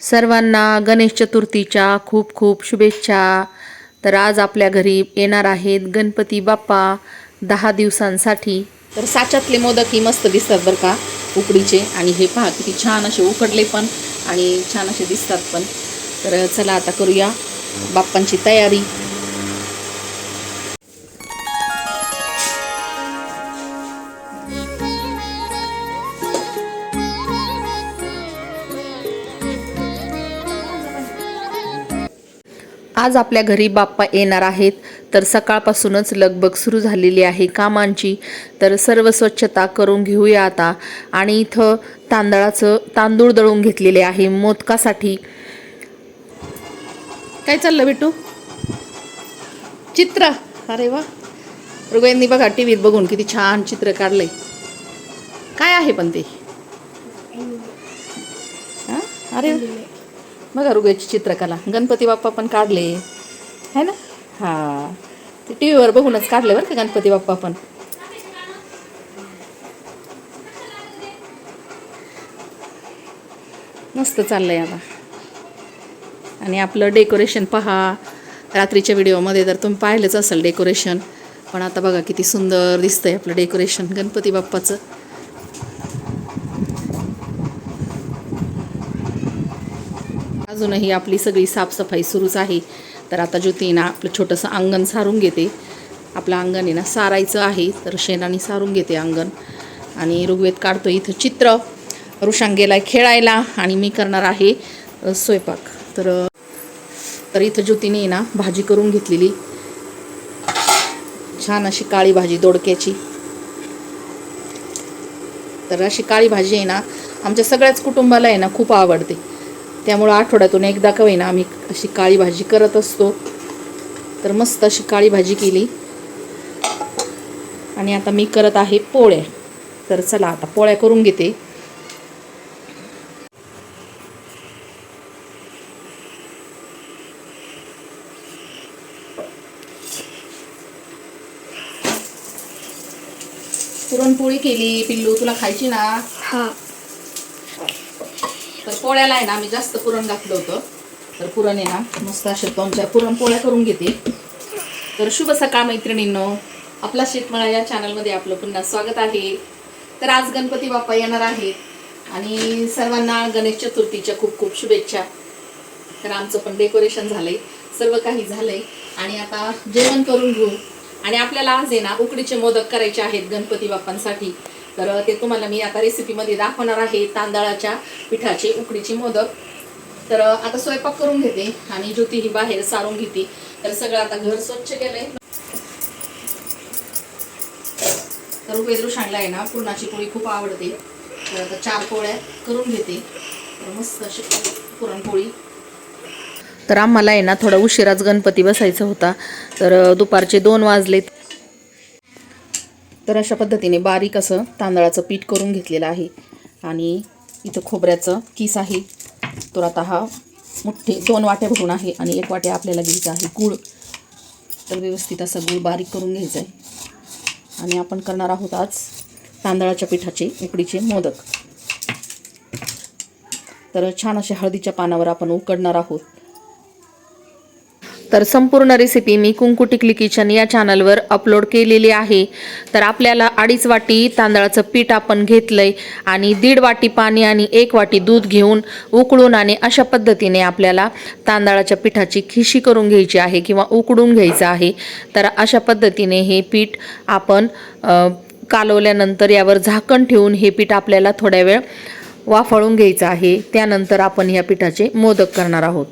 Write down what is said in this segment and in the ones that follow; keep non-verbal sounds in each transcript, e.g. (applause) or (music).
सर्वांना गणेश चतुर्थीच्या खूप खूप शुभेच्छा. तर आज आपल्या घरी येणार आहेत गणपती बाप्पा दहा दिवसांसाठी. तर साच्यातले मोदक ही मस्त दिसतात बरं का उकडीचे. आणि हे पहा किती छान असे उकडले पण आणि छान असे दिसतात पण. तर चला आता करूया बाप्पांची तयारी. आज आपल्या घरी बाप्पा येणार आहेत. तर सकाळपासूनच लगबग सुरू झालेली आहे कामांची. तर सर्व स्वच्छता करून घेऊया आता. आणि इथं तांदळाचं तांदूळ दळून घेतलेले आहे मोदकासाठी. काय चाललं बिटू चित्र. अरे वा. रुग्यांनी बघा टी व्हीत बघून किती छान चित्र काढलंय. काय आहे पण ते? अरे बघा रुग्याची चित्रकला. गणपती बाप्पा पण काढले. है ना? हा. ते टी व्हीवर बघूनच काढले बरं का गणपती बाप्पा पण. मस्त चाललंय आता. आणि आपलं डेकोरेशन पहा. रात्रीच्या व्हिडिओमध्ये तर तुम्ही पाहिलंच असेल डेकोरेशन पण आता बघा किती सुंदर दिसतंय आपलं डेकोरेशन गणपती बाप्पाचं. अजूनही आपली सगळी साफसफाई सुरूच आहे. तर आता ज्योती ना आपलं छोटंसं अंगण सारून घेते. आपलं अंगण आहे ना सारायचं आहे तर शेणाने सारून घेते अंगण. आणि ऋग्वेद काढतो इथं चित्र. ऋषांग गेलाय खेळायला आणि मी करणार आहे स्वयंपाक. तर तर इथं ज्योतीने ना भाजी करून घेतलेली. छान अशी काळी भाजी दोडक्याची. तर अशी काळी भाजी आहे ना आमच्या सगळ्याच कुटुंबाला आहे ना खूप आवडते. त्यामुळं आठवड्यातून एकदा का होईना आम्ही अशी काळी भाजी करत असतो. तर मस्त अशी काळी भाजी केली. आणि आता मी करत आहे पोळ्या. तर चला आता पोळ्या करून घेते. पुरणपोळी केली पिल्लू तुला खायची ना? हा. तर पोळ्याला आहे ना आम्ही जास्त पुरण घातलं होतं. तर पुरण आहे ना मस्त अशा दोन चार पुरण पोळ्या करून घेते. तर शुभ सकाळ मैत्रिणींनो. आपला शेतमळा या चॅनलमध्ये आपलं पुन्हा स्वागत आहे. तर आज गणपती बाप्पा येणार आहेत. आणि सर्वांना गणेश चतुर्थीच्या खूप खूप शुभेच्छा. तर आमचं पण डेकोरेशन झालंय. सर्व काही झालंय. आणि आता जेवण करून घेऊ. आणि आपल्याला आज आहे ना उकडीचे मोदक करायचे आहेत गणपती बाप्पांसाठी. तर ते तुम्हाला मी आता रेसिपीमध्ये दाखवणार आहे तांदळाच्या पिठाचे उकडीचे मोदक. तर आता स्वयंपाक करून घेते आणि ज्योती ही बाहेर सारून घेते. तर सगळं आता घर स्वच्छ केलंय. तर वेदरू आहे ना पुरणाची पोळी खूप आवडते. तर आता चार पोळ्या करून घेते. तर मस्त अशी पुरणपोळी. तर आम्हाला आहे ना थोडा उशिराच गणपती बसायचा होता. तर दुपारचे दोन वाजले तर अशा पद्धतीने बारीक असं तांदळाचं पीठ करून घेतलेलं आहे. आणि इथं खोबऱ्याचं किस आहे. तर आता हा मोठे दोन वाट्या भरून आहे आणि एक वाट्या आपल्याला घ्यायचा आहे गूळ. तर व्यवस्थित असा गूळ बारीक करून घ्यायचा आहे. आणि आपण करणार आहोत आज तांदळाच्या पिठाचे उकडीचे मोदक. तर छान अशा हळदीच्या पानावर आपण उकडणार आहोत. तर संपूर्ण रेसिपी मी कुंकू टिकली किचन या चॅनलवर अपलोड केलेली आहे. तर आपल्याला अडीच वाटी तांदळाचं पीठ आपण घेतलंय आणि दीड वाटी पाणी आणि एक वाटी दूध घेऊन उकळून आणि अशा पद्धतीने आपल्याला तांदळाच्या पिठाची खिशी करून घ्यायची आहे किंवा उकडून घ्यायचं आहे. तर अशा पद्धतीने हे पीठ आपण कालवल्यानंतर यावर झाकण ठेवून हे पीठ आपल्याला थोड्या वेळ वाफळून घ्यायचं आहे. त्यानंतर आपण या पिठाचे मोदक करणार आहोत.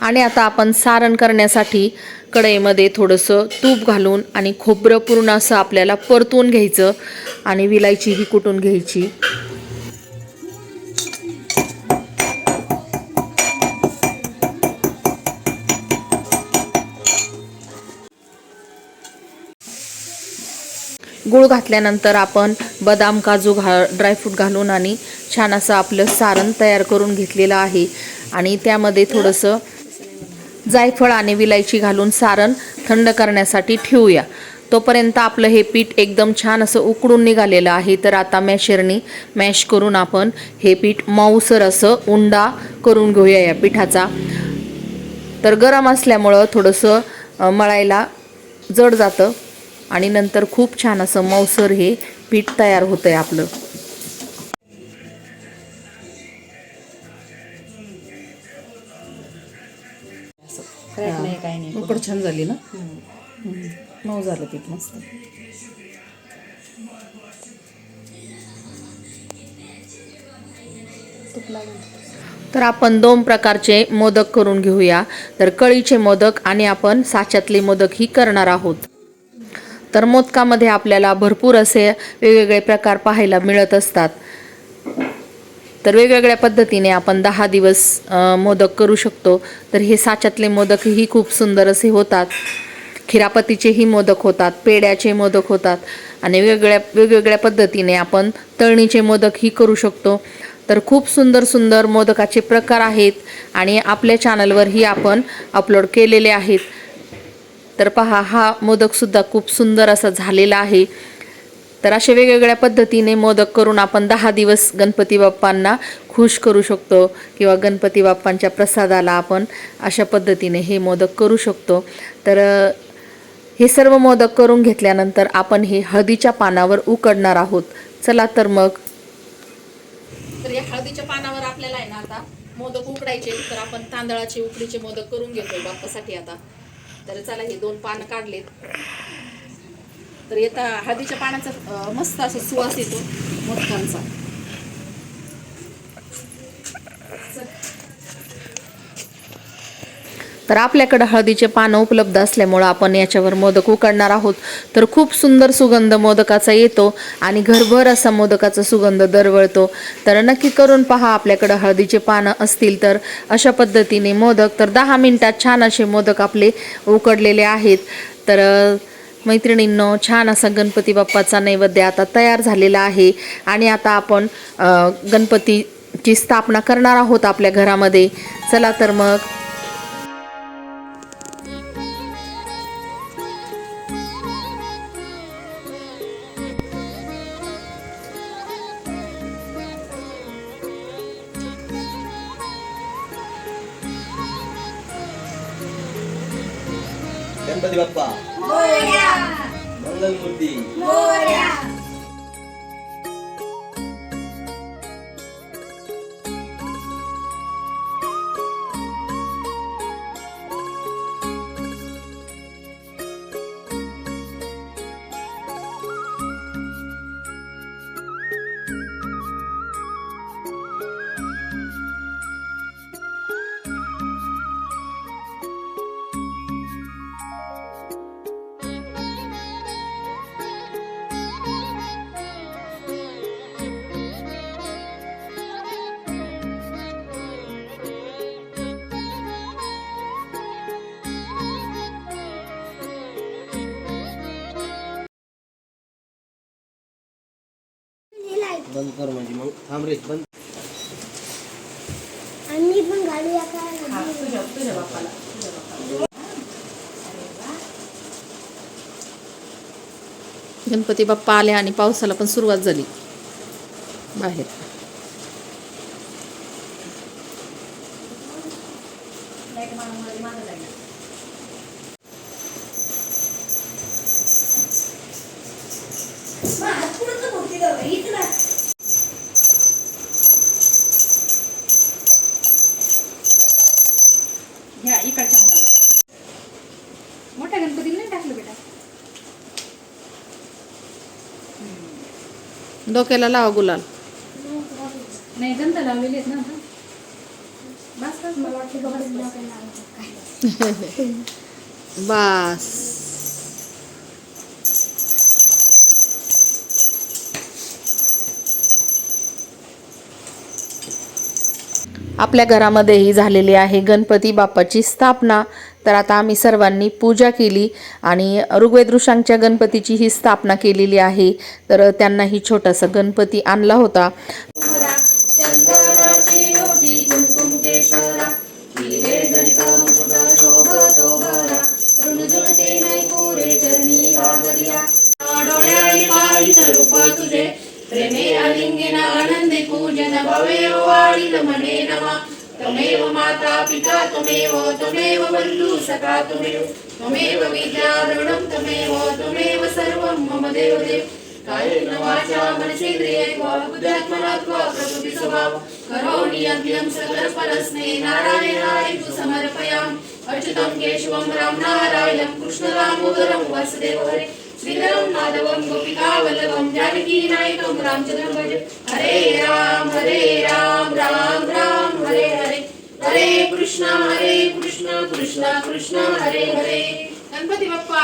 आणि आता आपण सारण करण्यासाठी कढईमध्ये थोडंसं तूप घालून आणि खोबरं पूर्ण असं आपल्याला परतून घ्यायचं आणि विलायची ही कुटून घ्यायची? गूळ घातल्यानंतर आपण बदाम काजू घा ड्रायफ्रूट घालून आणि छान असं आपलं सारण तयार करून घेतलेलं आहे. आणि त्यामध्ये थोडंसं जायफळ आणि विलायची घालून सारण थंड करण्यासाठी ठेवूया. तोपर्यंत आपलं हे पीठ एकदम छान असं उकडून निघालेलं आहे. तर आता मॅशरनी मॅश करून आपण हे पीठ मऊसर असं उंडा करून घेऊया या पिठाचा. तर गरम असल्यामुळं थोडंसं मळायला जड जातं आणि नंतर खूप छान असं मऊसर हे पीठ तयार होतं आहे आपलं. छान झाली ना? मऊ झालं पीठ मस्त तर आपण दोन प्रकारचे मोदक करून घेऊया. तर कळीचे मोदक आणि आपण साच्यातले मोदक ही करणार आहोत. तर मोदकामध्ये आपल्याला भरपूर असे वेगवेगळे प्रकार पाहायला मिळत असतात. तर वेगवेगळ्या पद्धतीने आपण दहा दिवस मोदक करू शकतो. तर हे साच्यातले मोदकही खूप सुंदर असे होतात. खिरापतीचेही मोदक होतात पेड्याचे मोदक होतात आणि वेगवेगळ्या वेगवेगळ्या पद्धतीने आपण तळणीचे मोदकही करू शकतो. तर खूप सुंदर सुंदर मोदकाचे प्रकार आहेत आणि आपल्या चॅनलवरही आपण अपलोड केलेले आहेत. तर पहा हा मोदकसुद्धा खूप सुंदर असा झालेला आहे. तर असे वेगवेगळ्या पद्धतीने मोदक करून आपण दहा दिवस गणपती बाप्पांना खुश करू शकतो किंवा गणपती बाप्पांच्या प्रसादाला आपण अशा पद्धतीने हे मोदक करू शकतो. तर हे सर्व मोदक करून घेतल्यानंतर आपण हे हळदीच्या पानावर उकडणार आहोत. चला तर मग. तर या हळदीच्या पानावर आपल्याला आहे ना आता मोदक उकडायचे. तर आपण तांदळाचे उकडीचे मोदक करून घेतोय बाप्पासाठी आता. तर चला हे दोन पानं काढलेत. तर येता हळदीच्या पाण्याचा मस्त असा सुवास येतो मोदकांचा. तर आपल्याकडं हळदीचे पानं उपलब्ध असल्यामुळं आपण याच्यावर मोदक उकडणार आहोत. तर खूप सुंदर सुगंध मोदकाचा येतो आणि घरभर असा मोदकाचा सुगंध दरवळतो. तर नक्की करून पहा आपल्याकडं हळदीचे पानं असतील तर अशा पद्धतीने मोदक. तर दहा मिनटात छान असे मोदक आपले उकडलेले आहेत. तर मैत्रिणींनो छान असा गणपती बाप्पाचा नैवेद्य आता तयार झालेला आहे. आणि आता आपण गणपतीची स्थापना करणार आहोत आपल्या घरामध्ये. चला तर मग मंगलमूर्ती बंद कर म्हणजे मग थांब रे बंद. आम्ही पण घालूया का गणपती बाप्पा आले आणि पावसाला पण सुरुवात झाली. बाहेर. ह्या इकडच्या हाताला. मोठ्या गणपतीला नाही टाकलं बेटा? डोक्याला लावा गुलाल. नाही गंध लावलेले आहेत ना बस बस. (laughs) आपल्या घरामध्येही झालेली आहे गणपती बाप्पाची स्थापना. तर आता आम्ही सर्वांनी पूजा केली आणि ऋग्वेद ऋषांच्या गणपतीची ही स्थापना केलेली आहे. तर त्यांनाही छोटासा गणपती आणला होता. पाणि नमने नमः। त्वमेव माता पिता त्वमेव त्वमेव बन्धु सखा त्वमेव त्वमेव विद्या दृढं त्वमेव त्वमेव सर्वं मम देवदेव। कायेन वाचा मनसेन्द्रिये बुद्ध्यात्मना त्वा प्रकृति स्वभाव। करोमि यज्ञं सकलफलस्ने नारायणाय तु समर्पयामि। अर्चितं केशवं राम कृष्णरामोदरं कृष्णदामोदरं वासुदेव हरे माधवं गोपिकावल्लभं जानकी नायकं रामचन्द्रं भज हरे राम हरे राम राम राम हरे हरे. हरे कृष्ण हरे कृष्ण कृष्ण कृष्ण हरे हरे. गणपती बाप्पा.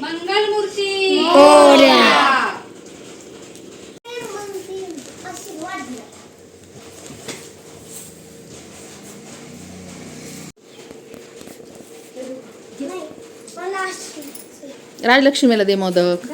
मंगलमूर्ती. मग ती आशीर्वाद दिला. नाही, मला आशीर्वाद. राजलक्ष्मीला दे मोदक